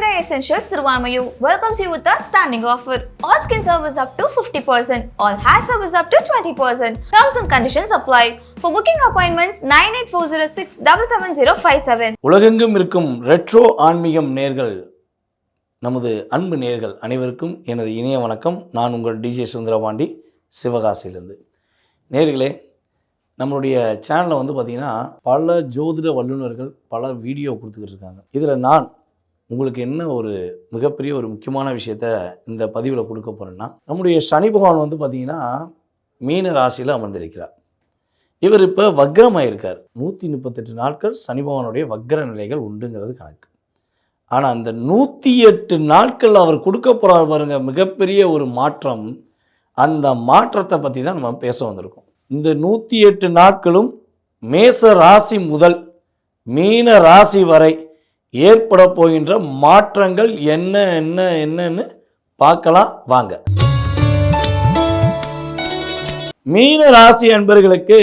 Sangha Essentials Sirvanmayu welcomes you with a standing offer. All skin service up to 50%, all hair service up to 20%. Terms and conditions apply. For booking appointments 98406 77057. உலகெங்கும் இருக்கும் retro ஆன்மீகம் நேர்கள் நமது அன்பு நேர்கள் அனைவருக்கும் எனது இணைய வணக்கம் நான் உங்கள் டிஜே சுந்தரபாண்டி சிவகாசியிலிருந்து நேர்களே நம்மளுடைய சேனலில் வந்து பார்த்திங்கன்னா பல ஜோதிட வல்லுநர்கள் பல வீடியோ கொடுத்துக்கிட்டு இருக்காங்க இதில் நான் உங்களுக்கு என்ன ஒரு மிகப்பெரிய ஒரு முக்கியமான விஷயத்த இந்த பதிவில் கொடுக்க போகிறேன்னா நம்முடைய சனி பகவான் வந்து பார்த்திங்கன்னா மீன ராசியில் அமர்ந்திருக்கிறார். இவர் இப்போ வக்ரமாயிருக்கார். நூற்றி முப்பத்தெட்டு நாட்கள் சனி பகவானுடைய வக்ர நிலைகள் உண்டுங்கிறது கணக்கு. ஆனால் அந்த நூற்றி எட்டு நாட்கள் அவர் கொடுக்க போகிறார் பாருங்க மிகப்பெரிய ஒரு மாற்றம். அந்த மாற்றத்தை பற்றி தான் நம்ம பேச வந்திருக்கோம். இந்த நூற்றி எட்டு நாட்களும் மேச ராசி முதல் மீன ராசி வரை ஏற்பட போகின்ற மாற்றங்கள் என்ன என்ன என்னன்னு பார்க்கலாம் வாங்க. மீன ராசி அன்பர்களுக்கு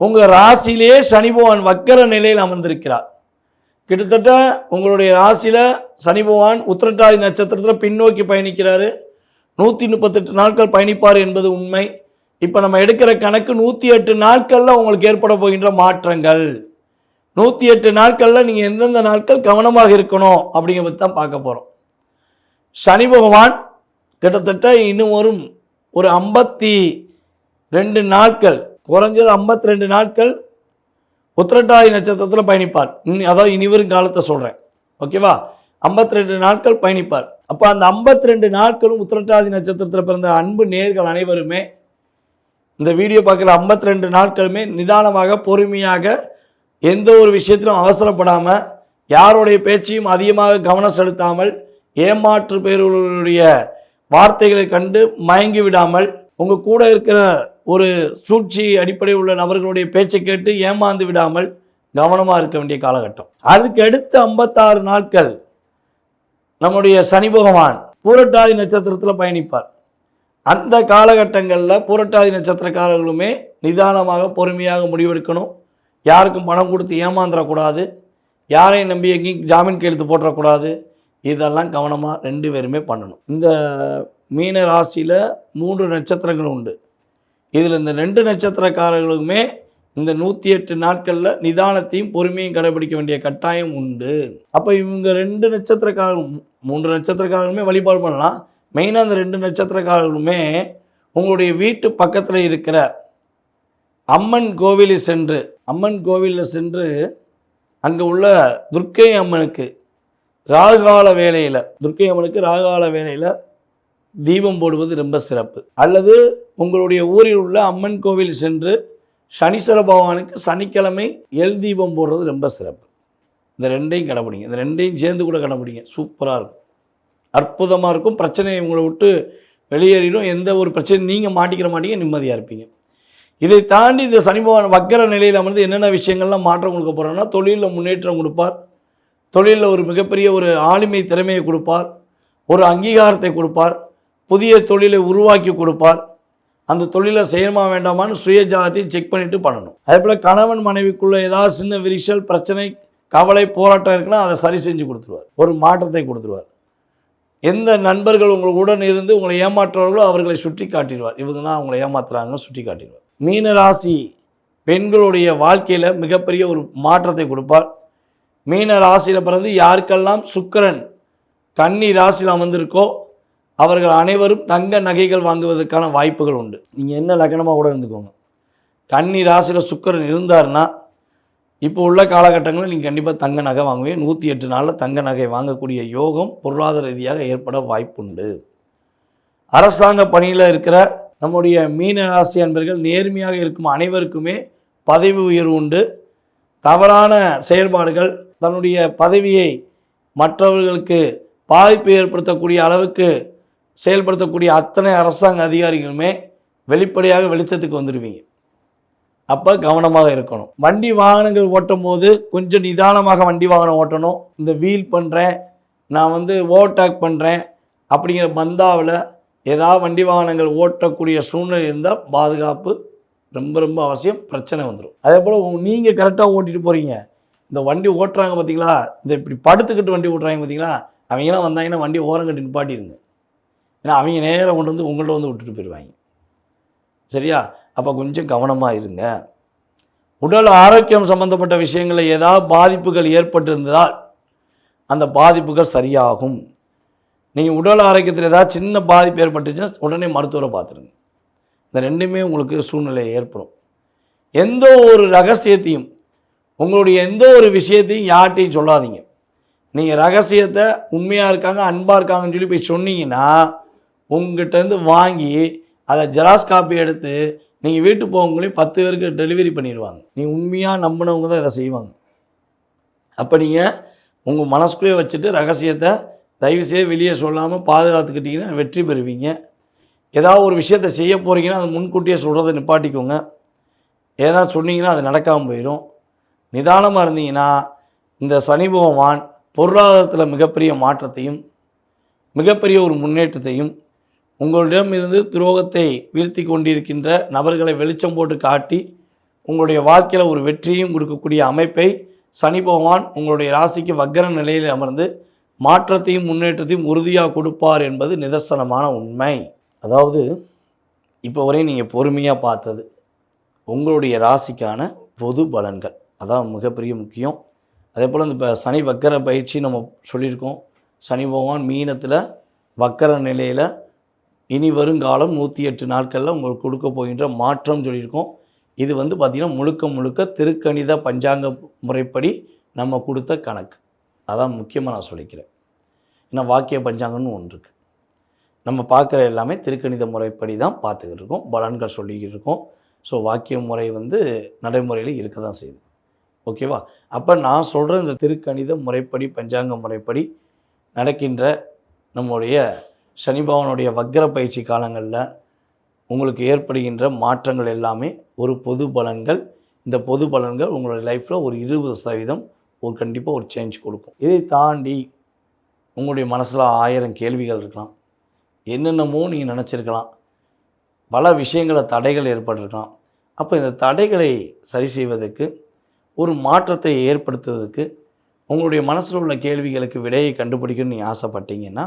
உங்கள் ராசியிலேயே சனி பகவான் வக்கர நிலையில் அமர்ந்திருக்கிறார். கிட்டத்தட்ட உங்களுடைய ராசியில் சனி பகவான் உத்திரட்டாதி நட்சத்திரத்தில் பின்னோக்கி பயணிக்கிறாரு. நூற்றி முப்பத்தெட்டு நாட்கள் பயணிப்பார் என்பது உண்மை. இப்போ நம்ம எடுக்கிற கணக்கு நூற்றி எட்டு நாட்களில் உங்களுக்கு ஏற்பட போகின்ற மாற்றங்கள். நூற்றி எட்டு நாட்களில் நீங்கள் எந்தெந்த நாட்கள் கவனமாக இருக்கணும் அப்படிங்கிற தான் பார்க்க போகிறோம் சனி பகவான் கிட்டத்தட்ட இன்னும் வரும் ஒரு ஐம்பத்தி ரெண்டு நாட்கள் குறைஞ்சது 52 ரெண்டு நாட்கள் உத்திரட்டாதி நட்சத்திரத்தில் பயணிப்பார். இனி அதாவது இனி வரும் காலத்தை சொல்கிறேன் ஓகேவா 52 ரெண்டு நாட்கள் பயணிப்பார். அப்போ அந்த 52 ரெண்டு நாட்களும் உத்திரட்டாதி நட்சத்திரத்தில் பிறந்த அன்பு நேர்கள் அனைவருமே இந்த வீடியோ பார்க்குற 52 ரெண்டு நாட்களுமே நிதானமாக பொறுமையாக எந்த ஒரு விஷயத்திலும் அவசரப்படாமல் யாருடைய பேச்சையும் அதிகமாக கவனம் செலுத்தாமல் ஏமாற்று பேர்களுடைய வார்த்தைகளை கண்டு மயங்கி விடாமல் உங்கள் கூட இருக்கிற ஒரு சூழ்ச்சி அடிப்படையில் உள்ள நபர்களுடைய பேச்சை கேட்டு ஏமாந்து விடாமல் கவனமாக இருக்க வேண்டிய காலகட்டம். அதுக்கு அடுத்த ஐம்பத்தாறு நாட்கள் நம்முடைய சனி பகவான் பூரட்டாதி நட்சத்திரத்தில் பயணிப்பார். அந்த காலகட்டங்களில் பூரட்டாதி நட்சத்திரக்காரர்களுமே நிதானமாக பொறுமையாக முடிவெடுக்கணும். யாருக்கும் பணம் கொடுத்து ஏமாந்துடக்கூடாது யாரையும் நம்பி எங்கேயும் ஜாமீன் கையெழுத்து போட்டுறக்கூடாது. இதெல்லாம் கவனமாக ரெண்டு பேருமே பண்ணணும். இந்த மீன ராசியில் மூன்று நட்சத்திரங்கள் உண்டு. இதில் இந்த ரெண்டு நட்சத்திரக்காரர்களுக்குமே இந்த நூற்றி எட்டு நாட்களில் நிதானத்தையும் பொறுமையும் கடைபிடிக்க வேண்டிய கட்டாயம் உண்டு. அப்போ இவங்க ரெண்டு நட்சத்திரக்காரர்கள் மூன்று நட்சத்திரக்காரர்களுமே வழிபாடு பண்ணலாம். மெயினாக அந்த ரெண்டு நட்சத்திரக்காரர்களுமே உங்களுடைய வீட்டு பக்கத்தில் இருக்கிற அம்மன் கோவிலில் சென்று அம்மன் கோவிலில் சென்று அங்கே உள்ள துர்க்கை அம்மனுக்கு ராகால வேலையில் துர்க்கை அம்மனுக்கு ராகால வேலையில் தீபம் போடுவது ரொம்ப சிறப்பு. அல்லது உங்களுடைய ஊரில் உள்ள அம்மன் கோவில் சென்று சனீஸ்வர பகவானுக்கு சனிக்கிழமை எல் தீபம் போடுறது ரொம்ப சிறப்பு. இந்த ரெண்டையும் கடைப்பிடிங்க இந்த ரெண்டையும் சேர்ந்து கூட கடைப்பிடிங்க சூப்பராக இருக்கும். அற்புதமாக இருக்கும். பிரச்சனையை உங்களை விட்டு வெளியேறிடும். எந்த ஒரு பிரச்சனையும் நீங்கள் மாட்டிக்கிற மாட்டீங்க நிம்மதியாக இருப்பீங்க. இதை தாண்டி இந்த சனி பகவான் வக்கர நிலையில் அமர்ந்து என்னென்ன விஷயங்கள்லாம் மாற்றம் கொடுக்க போகிறோன்னா தொழிலில் முன்னேற்றம் கொடுப்பார். தொழிலில் ஒரு மிகப்பெரிய ஒரு ஆளுமை திறமையை கொடுப்பார். ஒரு அங்கீகாரத்தை கொடுப்பார். புதிய தொழிலை உருவாக்கி கொடுப்பார். அந்த தொழிலை செய்யணுமா வேண்டாமான்னு சுய ஜாதத்தையும் செக் பண்ணிவிட்டு பண்ணணும். அதே போல் கணவன் மனைவிக்குள்ளே ஏதாவது சின்ன விரிசல் பிரச்சனை கவலை போராட்டம் இருக்குன்னா அதை சரி செஞ்சு கொடுத்துருவார். ஒரு மாற்றத்தை கொடுத்துருவார். எந்த நண்பர்கள் உங்களுடன் இருந்து உங்களை ஏமாற்றுவார்களோ அவர்களை சுட்டி காட்டிடுவார் இவங்க தான் அவங்களை ஏமாத்துறாங்கன்னு சுட்டி காட்டிடுவார் மீனராசி பெண்களுடைய வாழ்க்கையில் மிகப்பெரிய ஒரு மாற்றத்தை கொடுப்பார். மீன ராசியில் பிறந்து யாருக்கெல்லாம் சுக்கிரன் கன்னி ராசியில் அமர்ந்திருக்கோ அவர்கள் அனைவரும் தங்க நகைகள் வாங்குவதற்கான வாய்ப்புகள் உண்டு. நீங்கள் என்ன லக்கணமாக கூட இருந்துக்கோங்க. கன்னி ராசியில் சுக்கரன் இருந்தார்னா இப்போ உள்ள காலகட்டங்களில் நீங்கள் கண்டிப்பாக தங்க நகை வாங்குவீங்க. நூற்றி எட்டு நாளில் தங்க நகை வாங்கக்கூடிய யோகம் பொருளாதார ரீதியாக ஏற்பட வாய்ப்புண்டு. அரசாங்க பணியில் இருக்கிற நம்முடைய மீன ராசி அன்பர்கள் நேர்மையாக இருக்கும் அனைவருக்குமே பதவி உயர்வு உண்டு. தவறான செயல்பாடுகள் தன்னுடைய பதவியை மற்றவர்களுக்கு பாதிப்பு ஏற்படுத்தக்கூடிய அளவுக்கு செயல்படுத்தக்கூடிய அத்தனை அரசாங்க அதிகாரிகளுமே வெளிப்படையாக வெளிச்சத்துக்கு வந்துடுவீங்க. அப்போ கவனமாக இருக்கணும். வண்டி வாகனங்கள் ஓட்டும் போது கொஞ்சம் நிதானமாக வண்டி வாகனம் ஓட்டணும். இந்த வீல் பண்ணுறேன் நான் வந்து ஓவர்டேக் பண்ணுறேன் அப்படிங்கிற பந்தாவில் ஏதாவது வண்டி வாகனங்கள் ஓட்டக்கூடிய சூழ்நிலை இருந்தால் பாதுகாப்பு ரொம்ப ரொம்ப அவசியம். பிரச்சனை வந்துடும் அதே போல் நீங்கள் கரெக்டாக ஓட்டிட்டு போகிறீங்க இந்த வண்டி ஓட்டுறாங்க பார்த்தீங்களா இந்த இப்படி படுத்துக்கிட்டு வண்டி ஓட்டுறாங்க பார்த்தீங்களா அவங்களாம் வந்தாங்கன்னா வண்டி ஓரம் கட்டி நிப்பாட்டிடுங்க ஏன்னா அவங்க நேரம் கொண்டு வந்து உங்கள்கிட்ட வந்து விட்டுட்டு போயிடுவாங்க சரியா? அப்போ கொஞ்சம் கவனமாக இருங்க. உடல் ஆரோக்கியம் சம்மந்தப்பட்ட விஷயங்களில் ஏதாவது பாதிப்புகள் ஏற்பட்டிருந்தால் அந்த பாதிப்புகள் சரியாகும். நீங்கள் உடல் ஆரோக்கியத்தில் ஏதாவது சின்ன பாதிப்பு ஏற்பட்டுச்சுன்னா உடனே மருத்துவரை பார்த்துருங்க. இந்த ரெண்டுமே உங்களுக்கு சூழ்நிலை ஏற்படும். எந்த ஒரு ரகசியத்தையும் உங்களுடைய எந்த ஒரு விஷயத்தையும் யார்கிட்டையும் சொல்லாதீங்க. நீங்கள் ரகசியத்தை உண்மையாக இருக்காங்க அன்பாக இருக்காங்கன்னு சொல்லி போய் சொன்னீங்கன்னா உங்ககிட்டேருந்து வாங்கி அதை ஜெராக்ஸ் காப்பி எடுத்து நீங்கள் வீட்டு போகவங்களையும் பத்து பேருக்கு டெலிவரி பண்ணிடுவாங்க. நீ உண்மையாக நம்பினவங்க தான் இதை செய்வாங்க. அப்போ நீங்கள் உங்கள் மனசுக்குள்ளே வச்சுட்டு ரகசியத்தை தயவுசெய்து வெளியே சொல்லாமல் பாதுகாத்துக்கிட்டிங்கன்னா வெற்றி பெறுவீங்க. ஏதாவது ஒரு விஷயத்தை செய்ய போகிறீங்கன்னா அதை முன்கூட்டியே சொல்கிறத நிப்பாட்டிக்கோங்க. ஏதாவது சொன்னீங்கன்னா அது நடக்காமல் போயிடும் நிதானமாக இருந்தீங்கன்னா இந்த சனி பகவான் பொருளாதாரத்தில் மிகப்பெரிய மாற்றத்தையும் மிகப்பெரிய ஒரு முன்னேற்றத்தையும் உங்களிடம் இருந்து துரோகத்தை வீழ்த்தி கொண்டிருக்கின்ற நபர்களை வெளிச்சம் போட்டு காட்டி உங்களுடைய வாழ்க்கையில் ஒரு வெற்றியும் கொடுக்கக்கூடிய அமைப்பை சனி பகவான் உங்களுடைய ராசிக்கு வக்கர நிலையில் அமர்ந்து மாற்றத்தையும் முன்னேற்றத்தையும் உறுதியாக கொடுப்பார் என்பது நிதர்சனமான உண்மை. அதாவது இப்போ வரையும் நீங்கள் பொறுமையாக பார்த்தது உங்களுடைய ராசிக்கான பொது பலன்கள். அதான் மிகப்பெரிய முக்கியம். அதே போல் இந்த இப்போ சனி வக்கர பயிற்சி நம்ம சொல்லியிருக்கோம். சனி பகவான் மீனத்தில் வக்கர நிலையில் இனி வருங்காலம் நூற்றி எட்டு நாட்களில் உங்களுக்கு கொடுக்க போகின்ற மாற்றம் சொல்லியிருக்கோம். இது வந்து பார்த்திங்கன்னா முழுக்க முழுக்க திருக்கணித பஞ்சாங்க முறைப்படி நம்ம கொடுத்த கணக்கு. அதான் முக்கியமாக நான் சொல்லிக்கிறேன். ஏன்னா வாக்கிய பஞ்சாங்கம்னு ஒன்று இருக்குது நம்ம பார்க்குற எல்லாமே திருக்கணித முறைப்படி தான் பார்த்துக்கிட்டு இருக்கோம். பலன்கள் சொல்லிக்கிட்டு இருக்கோம். ஸோ வாக்கிய முறை வந்து நடைமுறையில் இருக்க தான் செய்யுது. ஓகேவா அப்போ நான் சொல்கிற இந்த திருக்கணித முறைப்படி பஞ்சாங்க முறைப்படி நடக்கின்ற நம்முடைய சனிபவனுடைய வக்ர பயிற்சி காலங்களில் உங்களுக்கு ஏற்படுகின்ற மாற்றங்கள் எல்லாமே ஒரு பொது பலன்கள். இந்த பொது பலன்கள் உங்களுடைய லைஃப்பில் ஒரு இருபது சதவீதம் ஒரு கண்டிப்பாக ஒரு சேஞ்ச் கொடுக்கும். இதை தாண்டி உங்களுடைய மனசில் ஆயிரம் கேள்விகள் இருக்கலாம். என்னென்னமோ நீங்கள் நினச்சிருக்கலாம். பல விஷயங்களை தடைகள் ஏற்பட்டிருக்கலாம். அப்போ இந்த தடைகளை சரி செய்வதற்கு ஒரு மாற்றத்தை ஏற்படுத்துவதற்கு உங்களுடைய மனசில் உள்ள கேள்விகளுக்கு விடையை கண்டுபிடிக்கணும்னு நீங்கள் ஆசைப்பட்டீங்கன்னா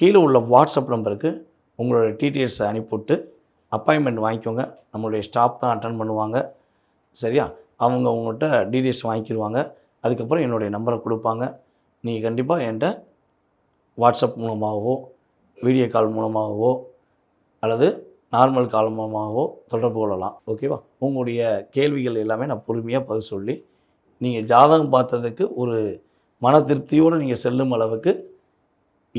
கீழே உள்ள வாட்ஸ்அப் நம்பருக்கு உங்களோட டீட்டெயில்ஸை அனுப்பிவிட்டு அப்பாயின்மெண்ட் வாங்கிக்கோங்க. நம்மளுடைய ஸ்டாஃப் தான் அட்டன் பண்ணுவாங்க. சரியா? அவங்க உங்கள்கிட்ட டீட்டெயில்ஸ் வாங்கிக்கிடுவாங்க அதுக்கப்புறம் என்னுடைய நம்பரை கொடுப்பாங்க. நீங்கள் கண்டிப்பாக என்கிட்ட வாட்ஸ்அப் மூலமாகவோ வீடியோ கால் மூலமாகவோ அல்லது நார்மல் கால் மூலமாகவோ தொடர்பு கொள்ளலாம். ஓகேவா உங்களுடைய கேள்விகள் எல்லாமே நான் பொறுமையாக பதில் சொல்லி நீங்கள் ஜாதகம் பார்த்ததுக்கு ஒரு மன திருப்தியோடு நீங்கள் செல்லும் அளவுக்கு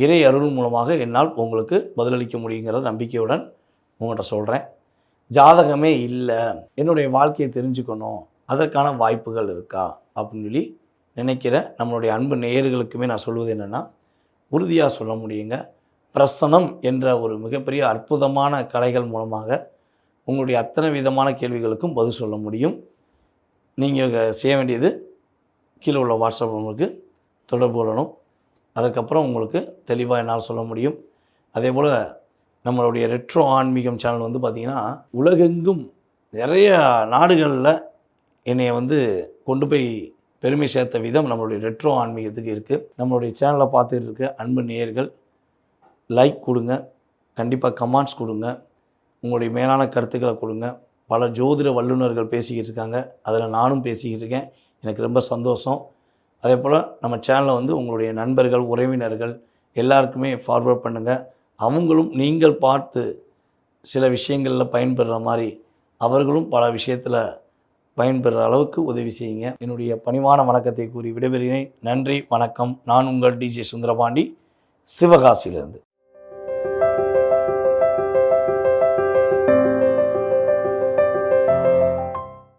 இறை அருள் மூலமாக என்னால் உங்களுக்கு பதிலளிக்க முடியுங்கிற நம்பிக்கையுடன் உங்கள்கிட்ட சொல்கிறேன் ஜாதகமே இல்லை. என்னுடைய வாழ்க்கையை தெரிஞ்சுக்கணும். அதற்கான வாய்ப்புகள் இருக்கா? அப்படின்னு சொல்லி நினைக்கிற நம்மளுடைய அன்பு நேயர்களுக்குமே நான் சொல்வது என்னென்னா உறுதியாக சொல்ல முடியுங்க. பிரசனம் என்ற ஒரு மிகப்பெரிய அற்புதமான கலைகள் மூலமாக உங்களுடைய அத்தனை விதமான கேள்விகளுக்கும் பதில் சொல்ல முடியும். நீங்கள் செய்ய வேண்டியது கீழே உள்ள வாட்ஸ்அப் நம்பருக்கு தொடர்பு கொள்ளணும். அதுக்கப்புறம் உங்களுக்கு தெளிவாக என்னால் சொல்ல முடியும். அதே போல் நம்மளுடைய ரெட்ரோ ஆன்மீகம் சேனல் வந்து பார்த்திங்கன்னா உலகெங்கும் நிறைய நாடுகளில் என்னை வந்து கொண்டு போய் பெருமை சேர்த்த விதம் நம்மளுடைய ரெட்ரோ ஆன்மீகத்துக்கு இருக்குது நம்மளுடைய சேனலை பார்த்துட்டு இருக்க அன்பு நேயர்கள் லைக் கொடுங்க. கண்டிப்பாக கமெண்ட்ஸ் கொடுங்க. உங்களுடைய மேலான கருத்துக்களை கொடுங்க. பல ஜோதிட வல்லுநர்கள் பேசிக்கிட்டு இருக்காங்க. அதில் நானும் பேசிக்கிட்டு இருக்கேன். எனக்கு ரொம்ப சந்தோஷம். அதே போல் நம்ம சேனலை வந்து உங்களுடைய நண்பர்கள் உறவினர்கள் எல்லாருக்குமே ஃபார்வர்ட் பண்ணுங்கள் அவங்களும் நீங்கள் பார்த்து சில விஷயங்களில் பயன்பெறுற மாதிரி அவர்களும் பல விஷயத்தில் பயன்பெற அளவுக்கு உதவி செய்யுங்க. என்னுடைய பணிவான வணக்கத்தை கூறி விடைபெறுகிறேன். நன்றி வணக்கம். நான் உங்கள் டிஜே சுந்தரபாண்டி. சிவகாசியிலிருந்து.